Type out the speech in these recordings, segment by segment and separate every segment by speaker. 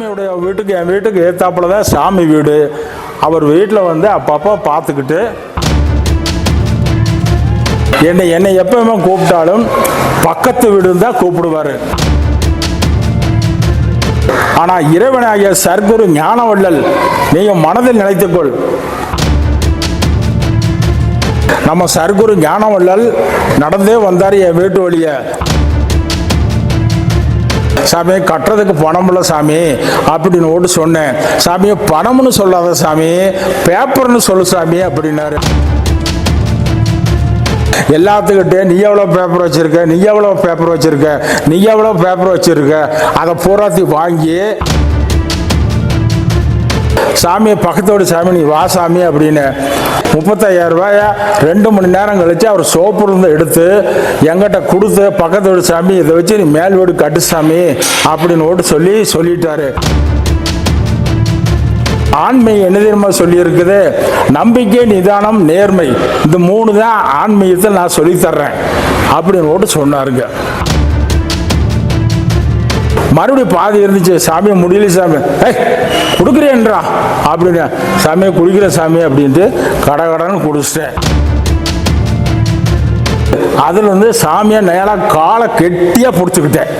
Speaker 1: சாமியுடைய வீட்டுக்கு என் வீட்டுக்கு ஏத்தாப்புல தான் சாமி வீடு. அவர் வீட்டில் வந்து அப்பப்போ பார்த்துக்கிட்டு என்னை என்னை எப்பவுமே கூப்பிட்டாலும் பக்கத்து வீடுன்னு தான் கூப்பிடுவார். ஆனால் இறைவனாகிய சர்க்குரு ஞானவள்ளல் நீங்கள் மனதில் நினைத்துக்கொள். நம்ம சர்க்குரு ஞானவள்ளல் நடந்தே வந்தார் என் வீட்டு வழியை. சாமி கட்டுறதுக்கு பணம் இல்லை சாமி அப்படின்னு ஓட்டு சொன்னேன். சாமி பணம்னு சொல்லாத சாமி பேப்பர்னு சொல்லு சாமி அப்படின்னாரு. எல்லாத்துக்கிட்டே நீ எவ்வளோ பேப்பர் வச்சுருக்க நீ எவ்வளோ பேப்பர் வச்சுருக்க நீ எவ்வளோ பேப்பர் வச்சுருக்க அதை பூராத்தி வாங்கி சாமியை பக்கத்தோடு சாமி நீ வா சாமி அப்படின்னு முப்பத்தையாயிரம் ரூபாய ரெண்டு மணி நேரம் கழிச்சு அவர் சோப்புலேருந்து எடுத்து எங்கிட்ட கொடுத்து பக்கத்தோடு சாமி இதை வச்சு நீ மேல் வீடு கட்டு சாமி அப்படின்னு ஓட்டு சொல்லி சொல்லிட்டாரு. ஆண்மை என்ன தெரியுமா சொல்லியிருக்குது? நம்பிக்கை நிதானம் நேர்மை. இந்த மூணு தான் ஆன்மீகத்தை நான் சொல்லித்தர்றேன் அப்படின்னு ஓட்டு சொன்னாருங்க. மறுபடியும் பாதி இருந்துச்சு. சாமி முடியல சாமி. ஏய் கொடுக்குறேன்றா. அப்படின்னு சாமியை குடிக்கிற சாமி அப்படின்ட்டு கட கடன்னு குடிச்சிட்டேன். அதில் வந்து சாமியை நேராக காலை கெட்டியாக பிடிச்சிக்கிட்டேன்.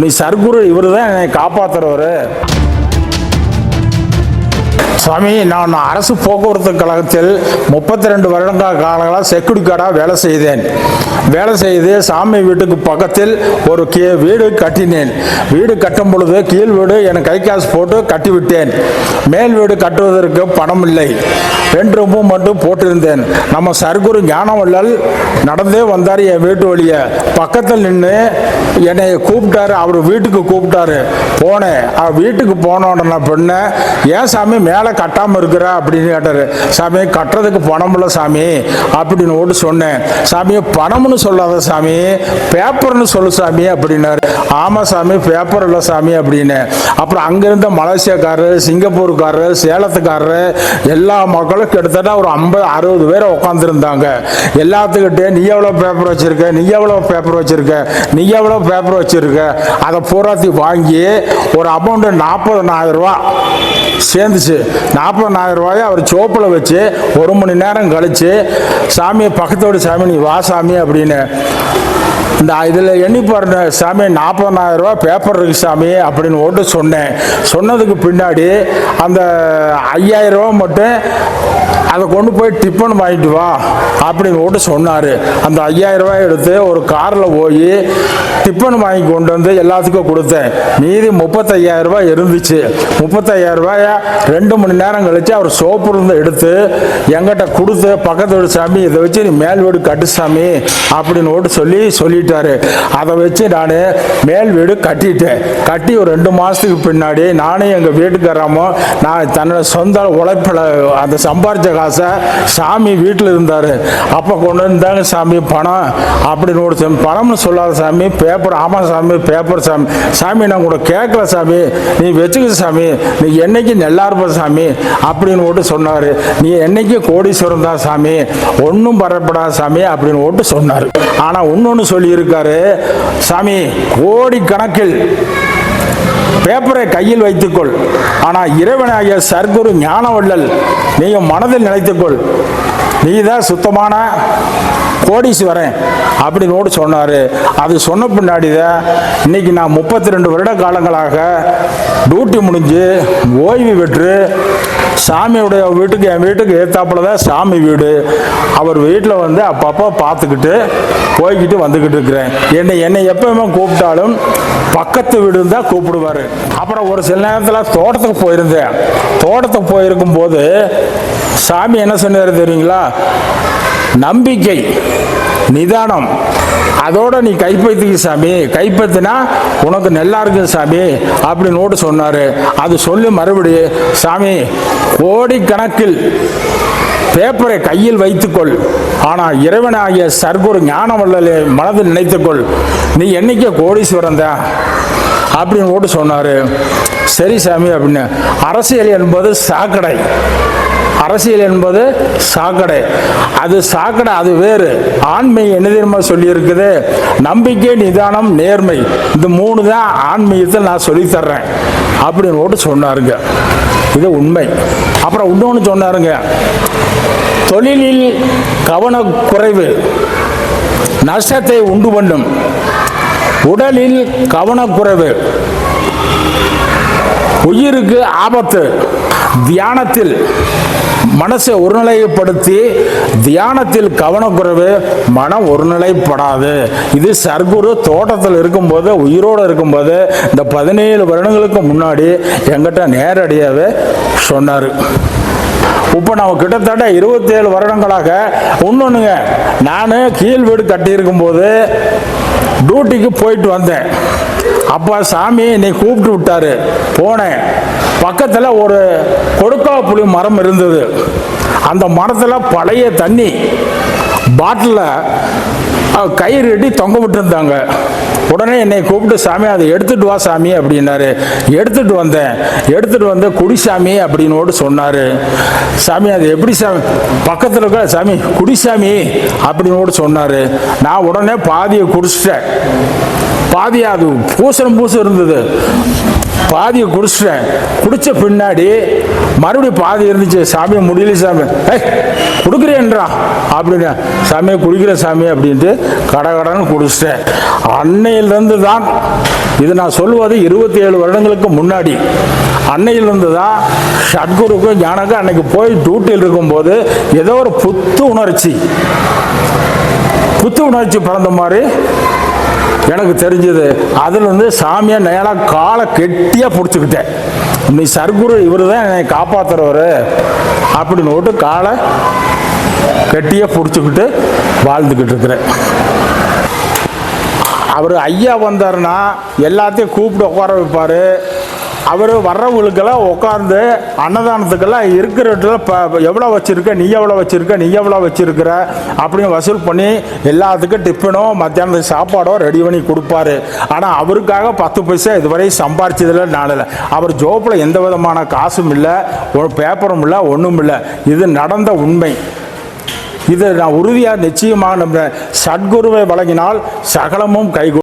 Speaker 1: நீ சர்க்குரு இவர் தான் என்னை காப்பாத்துறவர். சுவாமி நான் அரசு போக்குவரத்து கழகத்தில் முப்பத்தி ரெண்டு வருடங்க காலங்களாக செக்யூரிட்டி கார்டாக வேலை செய்தேன். வேலை செய்து சாமி வீட்டுக்கு பக்கத்தில் ஒரு கீ வீடு கட்டினேன். வீடு கட்டும் பொழுது கீழ் வீடு என் கை காசு போட்டு கட்டிவிட்டேன். மேல் வீடு கட்டுவதற்கு பணம் இல்லை. ரெண்டு ரூமும் மட்டும் போட்டிருந்தேன். நம்ம சர்க்குரு ஞானவள்ளல் நடந்தே வந்தார் என் வீட்டு வழியை. பக்கத்தில் நின்று என்னை கூப்பிட்டாரு. அவர் வீட்டுக்கு கூப்பிட்டாரு. போனேன். வீட்டுக்கு போன பெண்ணை ஏன் சாமி மேலே கட்டாமல் இருக்கிற அப்படின்னு கேட்டாரு. சாமி கட்டுறதுக்கு பணம் இல்லை சாமி அப்படின்னு ஓட்டு சொன்னேன். சாமி பணம்னு சொல்லாத சாமி பேப்பர்னு சொல்லு சாமி அப்படின்னாரு. ஆமாம் சாமி பேப்பர் இல்லை சாமி அப்படின்னு. அப்புறம் அங்கிருந்த மலேசியாக்காரர் சிங்கப்பூருக்காரரு சேலத்துக்காரரு எல்லா மக்களும் கிட்டத்தட்ட ஒரு ஐம்பது அறுபது பேர் உட்காந்துருந்தாங்க எல்லாத்துக்கிட்டே நீ எவ்வளோ பேப்பர் வச்சுருக்க? நீ எவ்வளோ பேப்பர் வச்சுருக்க? நீ எவ்வளோ பேப்பர் வச்சுருக்க? அதை பூராத்தி வாங்கி ஒரு அமௌண்ட்டு நாற்பதனாயிரம் ரூபா சேர்ந்துச்சு. நாற்பதாயிரம் ரூபாயை அவர் சோப்பில் வச்சு ஒரு மணி நேரம் கழித்து சாமியை பக்கத்தோடு சாமி நீ வா சாமி அப்படின்னு. இந்த இதில் எண்ணி பாருங்க சாமி நாற்பதாயிரம் ரூபா பேப்பர் இருக்கு சாமி அப்படின்னு ஓட்டு சொன்னேன். சொன்னதுக்கு பின்னாடி அந்த ஐயாயிரம் ரூபா மட்டும் அதை கொண்டு போய் டிஃபன் வாங்கிட்டு வா அப்படின்னு போட்டு சொன்னார். அந்த ஐயாயிரம் ரூபாய் எடுத்து ஒரு காரில் போய் டிஃபன் வாங்கி கொண்டு வந்து எல்லாத்துக்கும் கொடுத்தேன். மீதி முப்பத்தையாயிரம் ரூபாய் இருந்துச்சு. முப்பத்தையாயிரம் ரூபாய ரெண்டு மணி நேரம் கழித்து அவர் சோப்பு இருந்து எடுத்து எங்கிட்ட கொடுத்து பக்கத்து வீடு சாமி இதை வச்சு நீ மேல் வீடு கட்டு சாமி அப்படின்னு ஓட்டு சொல்லி சொல்லிட்டாரு. அதை வச்சு நான் மேல் வீடு கட்டிட்டேன். கட்டி ஒரு ரெண்டு மாதத்துக்கு பின்னாடி நானும் எங்கள் வீட்டுக்காரமும் நான் தன்னோட சொந்த உழைப்பில் அந்த சம்பாரிச்ச காசை சாமி வீட்டில் இருந்தார். அப்போ கொண்டு வந்தாங்க சாமி பணம் அப்படின்னு ஒரு சாமி பணம்னு சொல்லாத சாமி பேப்பர் ஆமாம் சாமி பேப்பர் சாமி. சாமி நான் கூட கேட்கல சாமி. நீ வச்சுக்க சாமி. நீ என்னைக்கு நல்லா இருப்ப சாமி அப்படின்னு ஓட்டு சொன்னார். நீ என்னைக்கு கோடீஸ்வரம் தான் சாமி. ஒன்றும் பரப்படாத சாமி அப்படின்னு ஓட்டு சொன்னார். ஆனால் இன்னொன்று சொல்லியிருக்காரு. சாமி கோடி கணக்கில் பேப்பரை கையில் வைத்துக்கொள். ஆனால் இறைவனாகிய சர்க்குரு ஞானவள்ளல் நீயும் மனதில் நினைத்துக்கொள். நீ தான் சுத்தமான கோடீஸ்வரன் அப்படின்னு சொன்னார். அது சொன்ன பின்னாடி தான் இன்னைக்கு நான் முப்பத்தி ரெண்டு வருட காலங்களாக டியூட்டி முடிஞ்சு ஓய்வு பெற்று சாமியுடைய வீட்டுக்கு என் வீட்டுக்கு ஏத்தாப்புல தான் சாமி வீடு. அவர் வீட்டில் வந்து அப்பப்போ பார்த்துக்கிட்டு போய்கிட்டு வந்துக்கிட்டு இருக்கிறேன். என்னை என்னை எப்பவுமே கூப்பிட்டாலும் பக்கத்து வீடு தான் கூப்பிடுவார். அப்புறம் ஒரு சில நேரத்தில் தோட்டத்துக்கு போயிருந்தேன். தோட்டத்துக்கு போயிருக்கும் போது சாமி என்ன சொன்னார் தெரியுங்களா? நம்பிக்கை நிதானம். அதோட நீ கைப்பற்றிக்க சாமி. கைப்பற்றினா உனக்கு நல்லா இருக்கு சாமி அப்படின்னு ஓட்டு சொன்னார். அது சொல்லி மறுபடியும் சாமி கோடிக்கணக்கில் பேப்பரை கையில் வைத்துக்கொள். ஆனால் இறைவனாகிய சர்க்குரு ஞானவல்லலை மனதில் நினைத்துக்கொள். நீ என்னைக்கு கோடீஸ்வரன் தான். அப்படின்னு ஓட்டு சொன்னார். சரி சாமி அப்படின்னு. அரசியல் என்பது சாக்கடை. அரசியல் என்பது சாக்கடை. அது சாக்கடை அது வேறு. ஆண்மை என்ன தெரியுமா சொல்லியிருக்குது? நம்பிக்கை நிதானம் நேர்மை. இந்த மூணு தான் ஆன்மீகத்தில் நான் சொல்லித் தர்றேன் அப்படின்னு போட்டு சொன்னாருங்க. இது உண்மை. அப்புறம் இன்னொன்று சொன்னாருங்க. தொழிலில் கவனக்குறைவு. நஷ்டத்தை உண்டு பண்ணும். உடலில் கவனக்குறைவு. உயிருக்கு ஆபத்து. தியானத்தில் மனசை ஒருநிலைப்படுத்தி தியானத்தில் கவனக்குறைவு மனம் ஒருநிலைப்படாது. இது சர்க்குரு தோட்டத்தில் இருக்கும்போது உயிரோடு இருக்கும்போது இந்த பதினேழு வருடங்களுக்கு முன்னாடி எங்கிட்ட நேரடியாகவே சொன்னார். இப்போ நம்ம கிட்டத்தட்ட இருபத்தேழு வருடங்களாக இன்னொன்றுங்க நான் கீழ் வீடு கட்டியிருக்கும்போது டியூட்டிக்கு போயிட்டு வந்தேன். அப்போ சாமி நீ கூப்பிட்டு விட்டாரு. போனேன். பக்கத்தில் ஒரு கொடுக்கா புளி மரம் இருந்தது. அந்த மரத்தில் பழைய தண்ணி பாட்டிலில் கயிறு எட்டி தொங்க விட்டுருந்தாங்க. உடனே என்னை கூப்பிட்டு சாமி அதை எடுத்துட்டு வா சாமி அப்படின்னாரு. எடுத்துட்டு வந்தேன். எடுத்துட்டு வந்து குடி சாமி அப்படின்னு சொன்னாரு. சாமி அது எப்படி சாமி? பக்கத்தில் இருக்க சாமி குடிசாமி அப்படின்னு சொன்னாரு. நான் உடனே பாதியை குடிச்சிட்டேன். பாதி அது பூசணம் பூசம் இருந்தது. பாதியை குடிச்சிட்டேன். குடிச்ச பின்னாடி மறுபடியும் பாதி இருந்துச்சு. சாமி முடியல சாமி. ஏய் குடுக்குறேன்றா. அப்படின்னு சாமியை குடிக்கிற சாமி அப்படின்ட்டு கடகடன்னு குடிச்சிட்டேன். அன்னையிலிருந்து தான் இது நான் சொல்வது இருபத்தி ஏழு வருடங்களுக்கு முன்னாடி. அன்னையிலிருந்து தான் சத்குருக்கும் ஞானக்கும் அன்னைக்கு போய் டியூட்டியில் இருக்கும்போது ஏதோ ஒரு புத்து உணர்ச்சி. புத்து உணர்ச்சி பிறந்த மாதிரி எனக்கு தெரிஞ்சது அதுலேருந்து சாமியை நேராக காலை கெட்டியாக பிடிச்சிக்கிட்டேன். நீ சர்க்குரு இவர் தான் என்னை காப்பாற்றுறவர் அப்படின்னு விட்டு காலை கெட்டியாக பிடிச்சிக்கிட்டு வாழ்ந்துக்கிட்டு இருக்கிறேன். அவர் ஐயா வந்தாருன்னா எல்லாத்தையும் கூப்பிட்டு உட்கார வைப்பார். அவர் வர்றவங்களுக்கெல்லாம் உட்காந்து அன்னதானத்துக்கெல்லாம் இருக்கிற இடத்துல ப எவ்வளோ வச்சுருக்க நீ எவ்வளோ வச்சுருக்க நீ எவ்வளோ வச்சுருக்கிற அப்படின்னு வசூல் பண்ணி எல்லாத்துக்கும் டிஃபனோ மத்தியானத்துக்கு சாப்பாடோ ரெடி பண்ணி கொடுப்பாரு. ஆனால் அவருக்காக பத்து பைசா இதுவரை சம்பாரிச்சதில்லை நாளில். அவர் ஜோப்பில் எந்த விதமான காசும் இல்லை ஒரு பேப்பரும் இல்லை ஒன்றும் இல்லை. இது நடந்த உண்மை. இதை நான் உறுதியாக நிச்சயமாக நம்ம சத்குருவை வழங்கினால் சகலமும் கைகூடும்